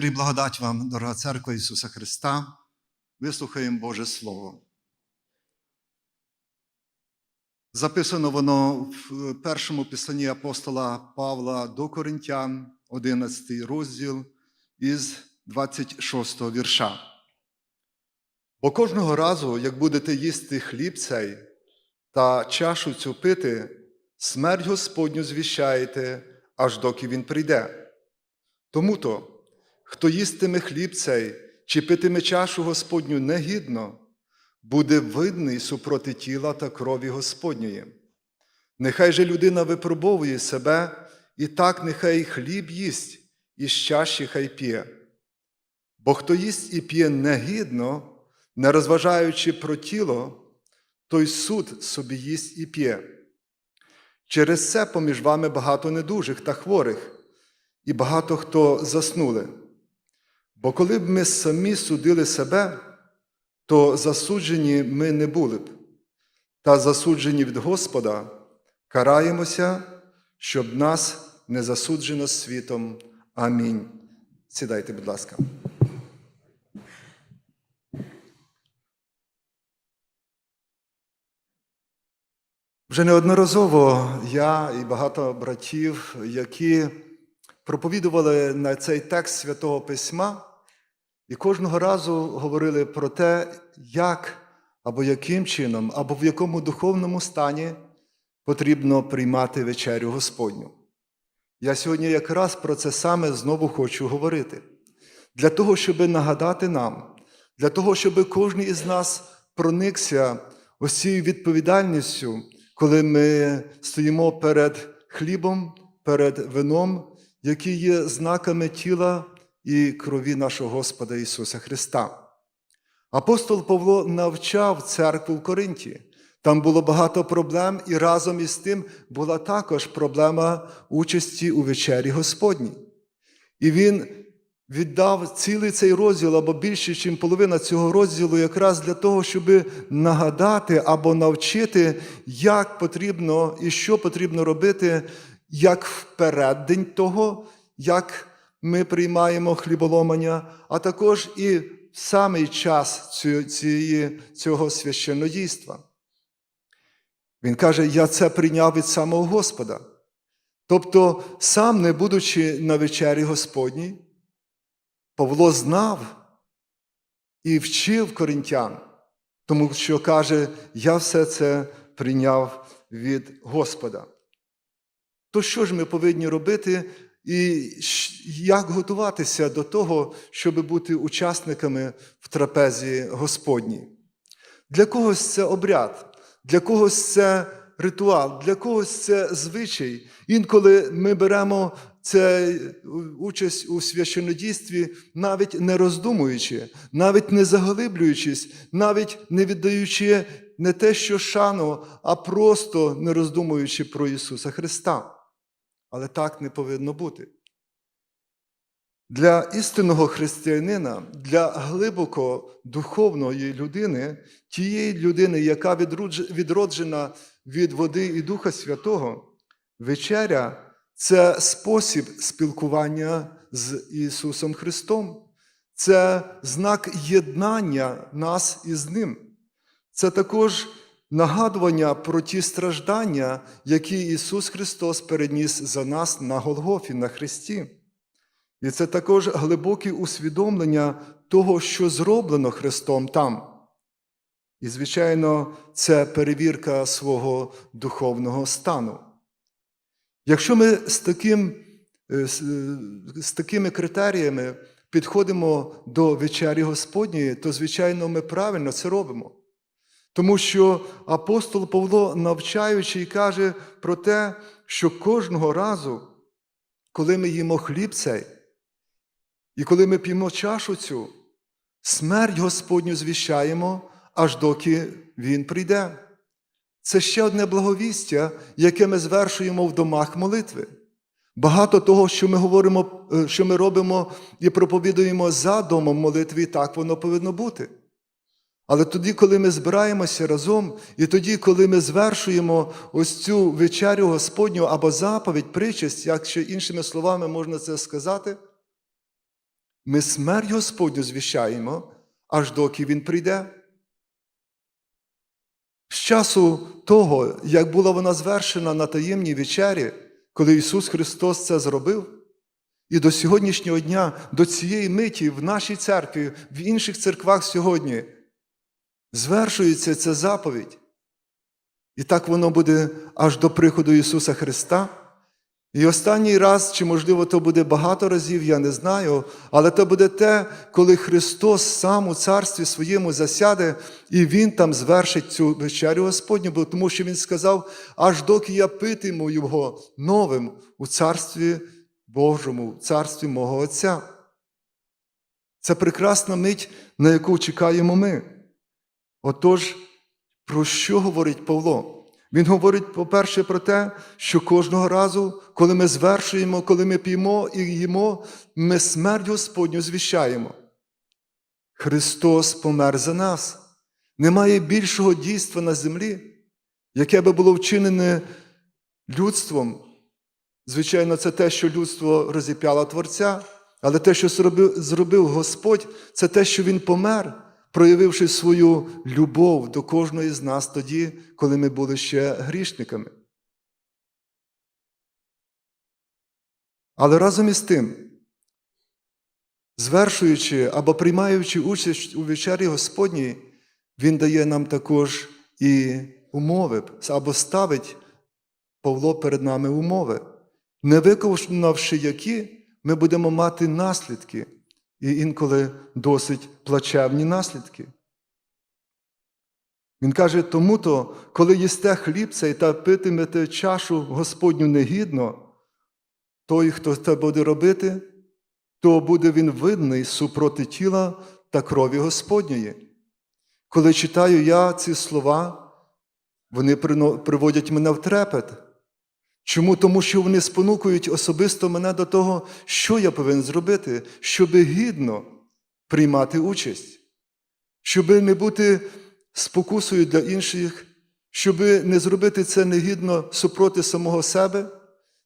Мир і благодать вам, дорога церква Ісуса Христа. Вислухаємо Боже Слово. Записано воно в першому писанні апостола Павла до Коринтян, 11 розділ із 26 вірша. Бо кожного разу, як будете їсти хліб цей та чашу цю пити, смерть Господню звіщаєте, аж доки він прийде. Тому то, хто їстиме хліб цей чи питиме чашу Господню негідно, буде видний супроти тіла та крові Господньої. Нехай же людина випробовує себе, і так нехай хліб їсть, і з чаші хай п'є. Бо хто їсть і п'є негідно, не розважаючи про тіло, той суд собі їсть і п'є. Через це поміж вами багато недужих та хворих, і багато хто заснули. Бо коли б ми самі судили себе, то засуджені ми не були б, та засуджені від Господа, караємося, щоб нас не засуджено світом. Амінь. Сідайте, будь ласка. Вже неодноразово я і багато братів, які проповідували на цей текст Святого Письма, і кожного разу говорили про те, як або яким чином, або в якому духовному стані потрібно приймати вечерю Господню. Я сьогодні якраз про це саме знову хочу говорити. Для того, щоб нагадати нам, для того, щоб кожен із нас проникся ось цією відповідальністю, коли ми стоїмо перед хлібом, перед вином, які є знаками тіла і крові нашого Господа Ісуса Христа. Апостол Павло навчав церкву в Коринті. Там було багато проблем, і разом із тим була також проблема участі у вечері Господній. І він віддав цілий цей розділ або більше, ніж половина цього розділу, якраз для того, щоб нагадати або навчити, як потрібно і що потрібно робити, як впереддень того, як ми приймаємо хліболомання, а також і в самий час цього священнодійства. Він каже: Я це прийняв від самого Господа. Тобто, сам, не будучи на вечері Господній, Павло знав і вчив коринтян, тому що каже, я все це прийняв від Господа. То що ж ми повинні робити і як готуватися до того, щоб бути учасниками в трапезі Господній? Для когось це обряд, для когось це ритуал, для когось це звичай. Інколи ми беремо це участь у священодійстві, навіть не роздумуючи, навіть не заглиблюючись, навіть не віддаючи не те, що шану, а просто не роздумуючи про Ісуса Христа. Але так не повинно бути. Для істинного християнина, для глибоко духовної людини, тієї людини, яка відроджена від води і Духа Святого, вечеря це спосіб спілкування з Ісусом Христом, це знак єднання нас із Ним. Це також нагадування про ті страждання, які Ісус Христос переніс за нас на Голгофі, на Христі. І це також глибоке усвідомлення того, що зроблено Христом там. І, звичайно, це перевірка свого духовного стану. Якщо ми з, таким, з такими критеріями підходимо до вечері Господньої, то, звичайно, ми правильно це робимо. Тому що апостол Павло, навчаючи, каже про те, що кожного разу, коли ми їмо хліб цей, і коли ми п'ємо чашу цю, смерть Господню звіщаємо, аж доки Він прийде. Це ще одне благовістя, яке ми звершуємо в домах молитви. Багато того, що ми говоримо, що ми робимо і проповідуємо за домом молитви, так воно повинно бути. Але тоді, коли ми збираємося разом, і тоді, коли ми звершуємо ось цю вечерю Господню або заповідь, причесть, як ще іншими словами можна це сказати, ми смерть Господню звіщаємо, аж доки Він прийде. З часу того, як була вона звершена на таємній вечері, коли Ісус Христос це зробив, і до сьогоднішнього дня, до цієї миті в нашій церкві, в інших церквах сьогодні звершується ця заповідь. І так воно буде аж до приходу Ісуса Христа. І останній раз, чи можливо то буде багато разів, я не знаю, але то буде те, коли Христос сам у царстві своєму засяде, і Він там звершить цю вечерю Господню, бо тому що Він сказав, аж доки я питиму Його новим у царстві Божому, в царстві мого Отця. Це прекрасна мить, на яку чекаємо ми. Отож, про що говорить Павло? Він говорить, по-перше, про те, що кожного разу, коли ми звершуємо, коли ми п'ємо і їмо, ми смерть Господню звіщаємо. Христос помер за нас. Немає більшого дійства на землі, яке би було вчинене людством. Звичайно, це те, що людство розіп'яло Творця, але те, що зробив, Господь, це те, що Він помер, проявивши свою любов до кожної з нас тоді, коли ми були ще грішниками. Але разом із тим, звершуючи або приймаючи участь у вечері Господній, Він дає нам також і умови, або ставить Павло перед нами умови, не виконавши які, ми будемо мати наслідки, і інколи досить плачевні наслідки. Він каже, тому-то, коли їсте хліб цей та питимете чашу Господню негідно, той, хто це буде робити, то буде він видний супроти тіла та крові Господньої. Коли читаю я ці слова, вони приводять мене в трепет. Чому? Тому що вони спонукують особисто мене до того, що я повинен зробити, щоб гідно приймати участь, щоб не бути спокусою для інших, щоб не зробити це негідно супроти самого себе.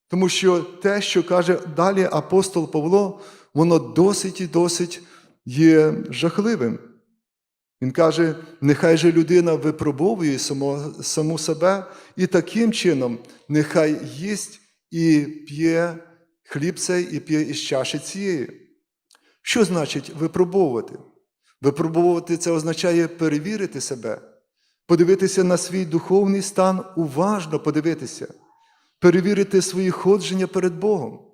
Тому що те, що каже далі апостол Павло, воно досить і досить є жахливим. Він каже, нехай же людина випробовує саму, саму себе, і таким чином нехай їсть і п'є хліб цей і п'є із чаші цієї. Що значить випробовувати? Випробовувати це означає перевірити себе, подивитися на свій духовний стан, уважно подивитися, перевірити свої ходження перед Богом.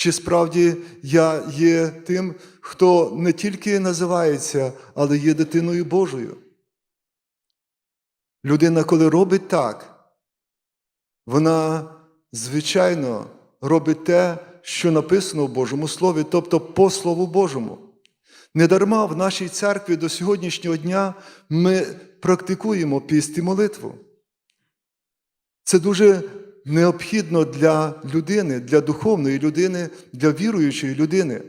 Чи справді я є тим, хто не тільки називається, але є дитиною Божою? Людина, коли робить так, вона, звичайно, робить те, що написано в Божому Слові, тобто по Слову Божому. Недарма в нашій церкві до сьогоднішнього дня ми практикуємо піст і молитву. Це дуже необхідно для людини, для духовної людини, для віруючої людини.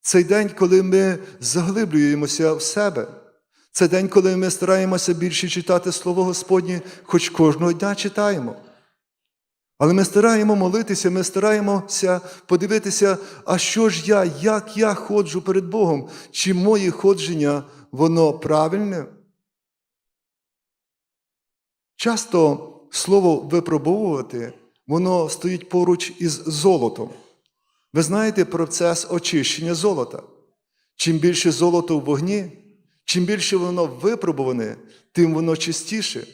Цей день, коли ми заглиблюємося в себе. Це день, коли ми стараємося більше читати Слово Господнє, хоч кожного дня читаємо. Але ми стараємо молитися, ми стараємося подивитися, а що ж я, як я ходжу перед Богом, чи моє ходження, воно правильне? Часто слово випробовувати, воно стоїть поруч із золотом. Ви знаєте процес очищення золота. Чим більше золота в вогні, чим більше воно випробуване, тим воно чистіше.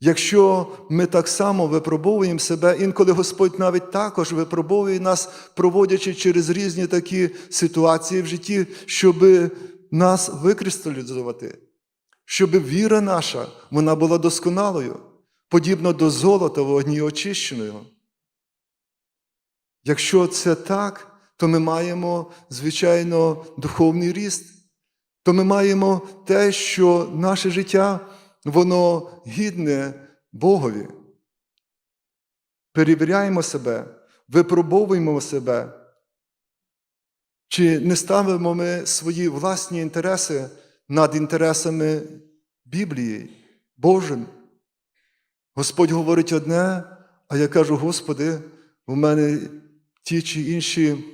Якщо ми так само випробовуємо себе, інколи Господь навіть також випробовує нас, проводячи через різні такі ситуації в житті, щоб нас викристалізувати, щоб віра наша вона була досконалою, подібно до золота вогні очищеного. Якщо це так, то ми маємо, звичайно, духовний ріст, то ми маємо те, що наше життя, воно гідне Богові. Перевіряємо себе, випробовуємо себе. Чи не ставимо ми свої власні інтереси над інтересами Біблії, Божим? Господь говорить одне, а я кажу, Господи, у мене ті чи інші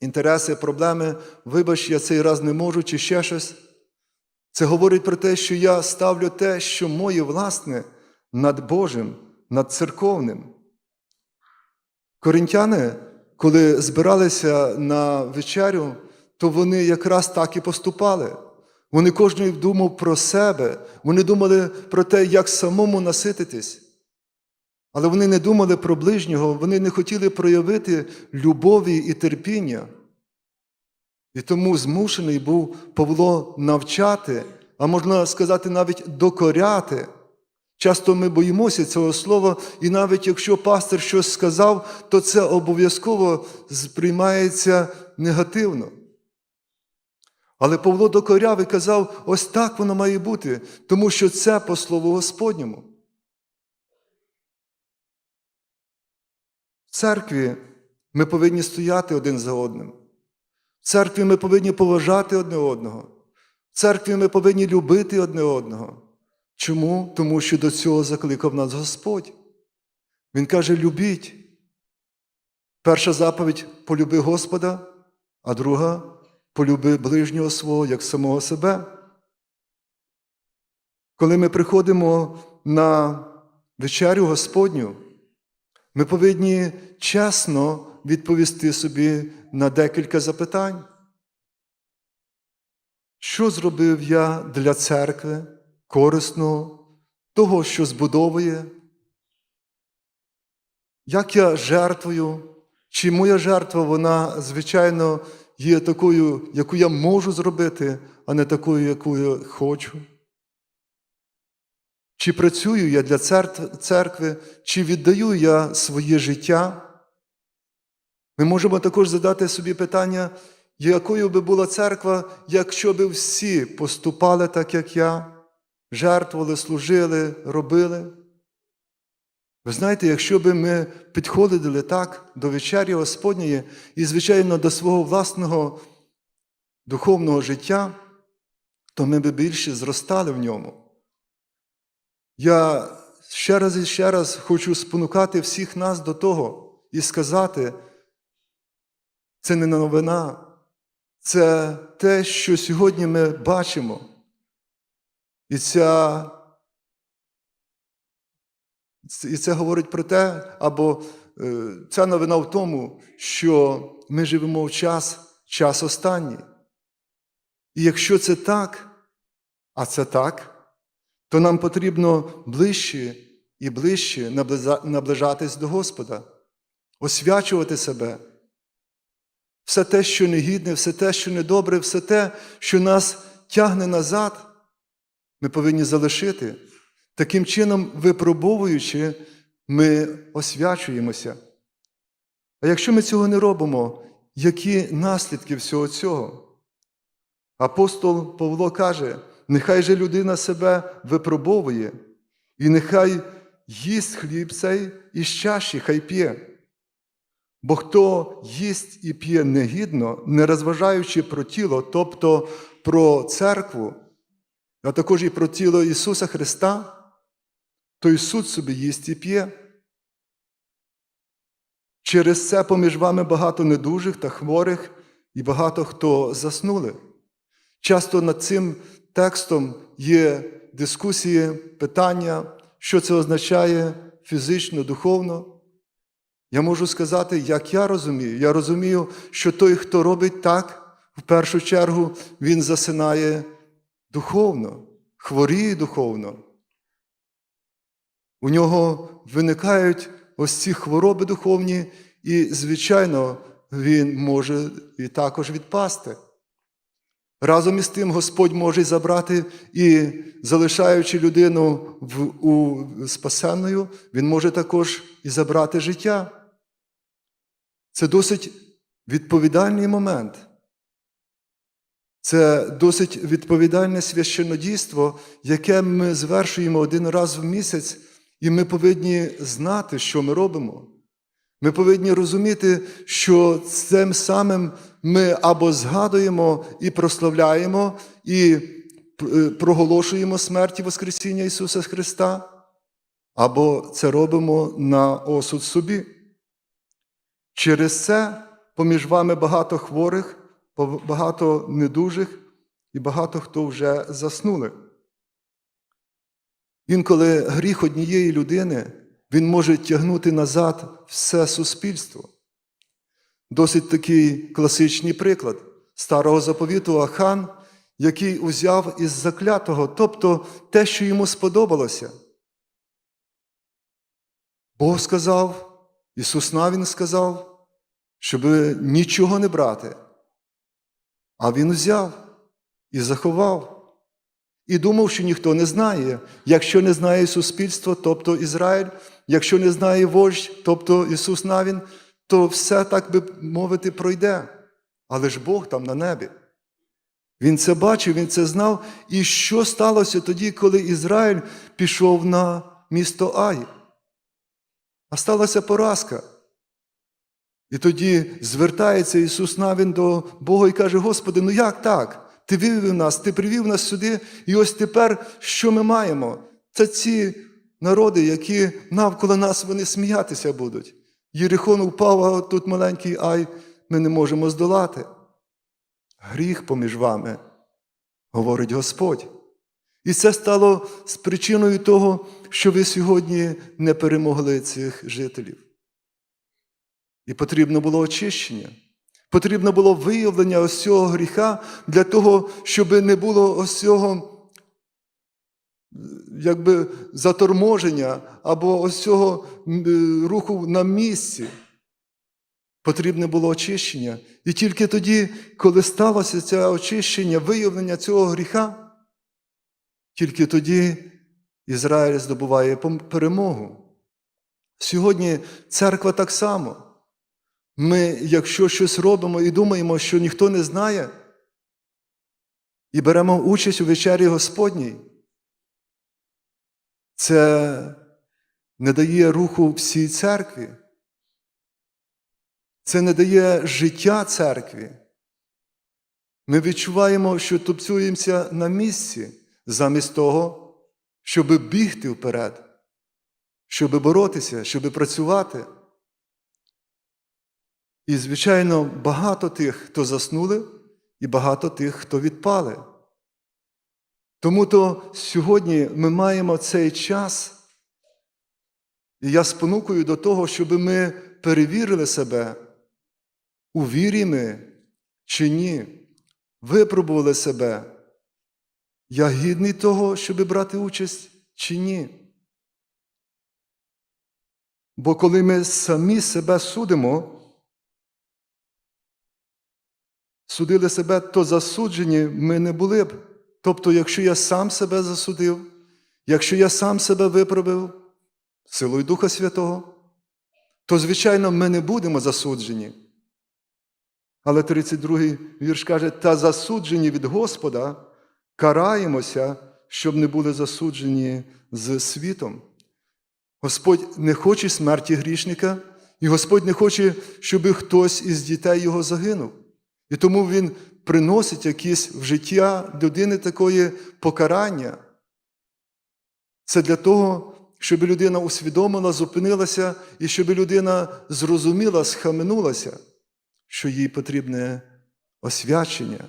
інтереси, проблеми, вибач, я цей раз не можу, чи ще щось. Це говорить про те, що я ставлю те, що моє власне, над Божим, над церковним. Коринтяни, коли збиралися на вечерю, то вони якраз так і поступали. Вони кожен думав про себе, вони думали про те, як самому насититись. Але вони не думали про ближнього, вони не хотіли проявити любові і терпіння. І тому змушений був Павло навчати, а можна сказати, навіть докоряти. Часто ми боїмося цього слова, і навіть якщо пастор щось сказав, то це обов'язково сприймається негативно. Але Павло докоряв і казав, ось так воно має бути, тому що це по слову Господньому. В церкві ми повинні стояти один за одним. В церкві ми повинні поважати одне одного. В церкві ми повинні любити одне одного. Чому? Тому що до цього закликав нас Господь. Він каже: любіть. Перша заповідь полюби Господа, а друга полюби ближнього свого як самого себе. Коли ми приходимо на вечерю Господню, ми повинні чесно відповісти собі на декілька запитань. Що зробив я для церкви корисного, того, що збудовує? Як я жертвую? Чи моя жертва, вона, звичайно, є такою, яку я можу зробити, а не такою, яку я хочу? Чи працюю я для церкви, чи віддаю я своє життя? Ми можемо також задати собі питання, якою би була церква, якщо б всі поступали так, як я, жертвували, служили, робили. Ви знаєте, якщо б ми підходили так до вечері Господньої і, звичайно, до свого власного духовного життя, то ми б більше зростали в ньому. Я ще раз і ще раз хочу спонукати всіх нас до того і сказати, це не новина, це те, що сьогодні ми бачимо. І ця, і це говорить про те, або е, ця новина в тому, що ми живемо в час, час останній. І якщо це так, а це так, то нам потрібно ближче і ближче наближатись до Господа, освячувати себе. Все те, що негідне, все те, що недобре, все те, що нас тягне назад, ми повинні залишити. Таким чином, випробовуючи, ми освячуємося. А якщо ми цього не робимо, які наслідки всього цього? Апостол Павло каже, нехай же людина себе випробовує, і нехай їсть хліб цей і чаші, хай п'є. Бо хто їсть і п'є негідно, не розважаючи про тіло, тобто про церкву, а також і про тіло Ісуса Христа, той суд собі їсть і п'є. Через це поміж вами багато недужих та хворих і багато хто заснули. Часто над цим текстом є дискусії, питання, що це означає фізично, духовно. Я можу сказати, як я розумію. Я розумію, що той, хто робить так, в першу чергу, він засинає духовно, хворіє духовно. У нього виникають ось ці хвороби духовні, і, звичайно, він може і також відпасти. Разом із тим Господь може забрати і, залишаючи людину в, у спасенною, Він може також і забрати життя. Це досить відповідальний момент. Це досить відповідальне священодійство, яке ми звершуємо один раз в місяць, і ми повинні знати, що ми робимо. Ми повинні розуміти, що цим самим ми або згадуємо і прославляємо, і е, проголошуємо смерть і Воскресіння Ісуса Христа, або це робимо на осуд собі. Через це поміж вами багато хворих, багато недужих і багато хто вже заснули. Інколи гріх однієї людини він може тягнути назад все суспільство. Досить такий класичний приклад старого заповіту Ахан, який узяв із заклятого, тобто те, що йому сподобалося. Бог сказав, Ісус Навін сказав, щоб нічого не брати. А Він взяв і заховав. І думав, що ніхто не знає. Якщо не знає суспільство, тобто Ізраїль, якщо не знає вождь, тобто Ісус Навін, то все, так би мовити, пройде. Але ж Бог там на небі. Він це бачив, він це знав. І що сталося тоді, коли Ізраїль пішов на місто Ай? А сталася поразка. І тоді звертається Ісус Навін до Бога і каже: Господи, ну як так? Ти вивів нас, Ти привів нас сюди, і ось тепер що ми маємо? Це ці народи, які навколо нас вони сміятися будуть. Єрихон упав, а тут маленький ай, ми не можемо здолати. Гріх поміж вами, говорить Господь. І це стало з причиною того, що ви сьогодні не перемогли цих жителів. І потрібно було очищення. Потрібно було виявлення ось цього гріха для того, щоб не було ось цього якби заторможення або ось цього руху на місці. Потрібне було очищення. І тільки тоді, коли сталося це очищення, виявлення цього гріха, тільки тоді Ізраїль здобуває перемогу. Сьогодні церква так само. Ми, якщо щось робимо і думаємо, що ніхто не знає, і беремо участь у вечері Господній, це не дає руху всій церкві. Це не дає життя церкві. Ми відчуваємо, що тупцюємося на місці, замість того, щоб бігти вперед, щоб боротися, щоб працювати. І, звичайно, багато тих, хто заснули, і багато тих, хто відпали. Тому то сьогодні ми маємо цей час, і я спонукую до того, щоб ми перевірили себе, у вірі ми чи ні, випробували себе. Я гідний того, щоб брати участь чи ні. Бо коли ми самі себе судимо, судили себе, то засуджені ми не були б. Тобто, якщо я сам себе засудив, якщо я сам себе виправив силою Духа Святого, то, звичайно, ми не будемо засуджені. Але 32-й вірш каже, та засуджені від Господа, караємося, щоб не були засуджені з світом. Господь не хоче смерті грішника, і Господь не хоче, щоб хтось із дітей його загинув. І тому Він приносить якісь в життя людини такої покарання. Це для того, щоб людина усвідомила, зупинилася і щоб людина зрозуміла, схаменулася, що їй потрібне освячення.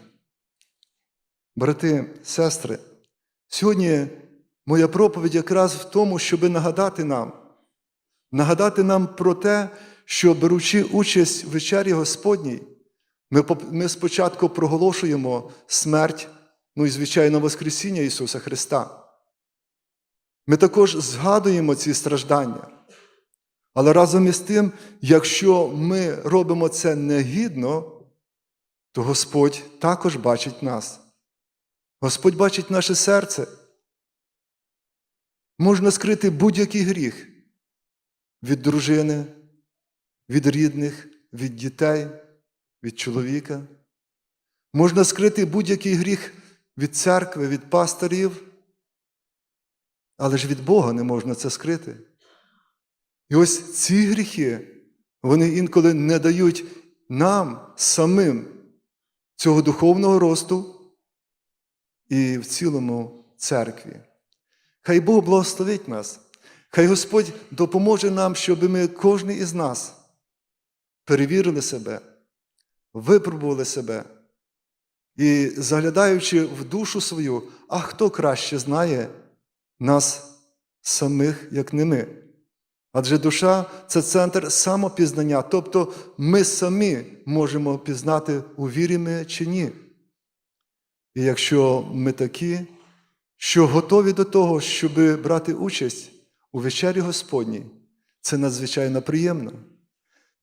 Брати, сестри, сьогодні моя проповідь якраз в тому, щоб нагадати нам, нагадати нам про те, що беручи участь в вечері Господній, ми ми спочатку проголошуємо смерть, ну і, звичайно, Воскресіння Ісуса Христа. Ми також згадуємо ці страждання. Але разом із тим, якщо ми робимо це негідно, то Господь також бачить нас. Господь бачить наше серце. Можна скрити будь-який гріх від дружини, від рідних, від дітей від чоловіка. Можна скрити будь-який гріх від церкви, від пасторів, але ж від Бога не можна це скрити. І ось ці гріхи, вони інколи не дають нам самим цього духовного росту і в цілому церкві. Хай Бог благословить нас, хай Господь допоможе нам, щоб ми, кожен із нас, перевірили себе випробували себе. І заглядаючи в душу свою, а хто краще знає нас самих, як не ми? Адже душа це центр самопізнання, тобто ми самі можемо пізнати, у вірі ми чи ні. І якщо ми такі, що готові до того, щоб брати участь у вечері Господній, це надзвичайно приємно.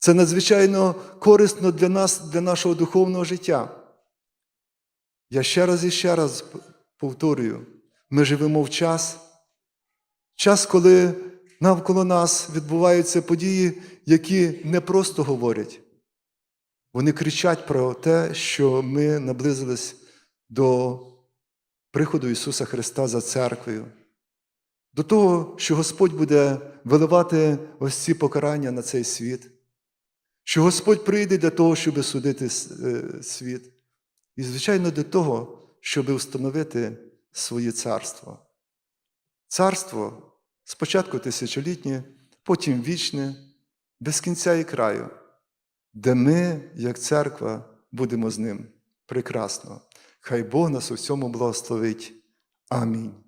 Це надзвичайно корисно для нас, для нашого духовного життя. Я ще раз і ще раз повторюю: ми живемо в час, час, коли навколо нас відбуваються події, які не просто говорять. Вони кричать про те, що ми наблизились до приходу Ісуса Христа за церквою, до того, що Господь буде виливати ось ці покарання на цей світ, що Господь прийде для того, щоб судити е, світ, і, звичайно, для того, щоб встановити своє царство. Царство спочатку тисячолітнє, потім вічне, без кінця і краю, де ми, як церква, будемо з ним. Прекрасно. Хай Бог нас у всьому благословить. Амінь.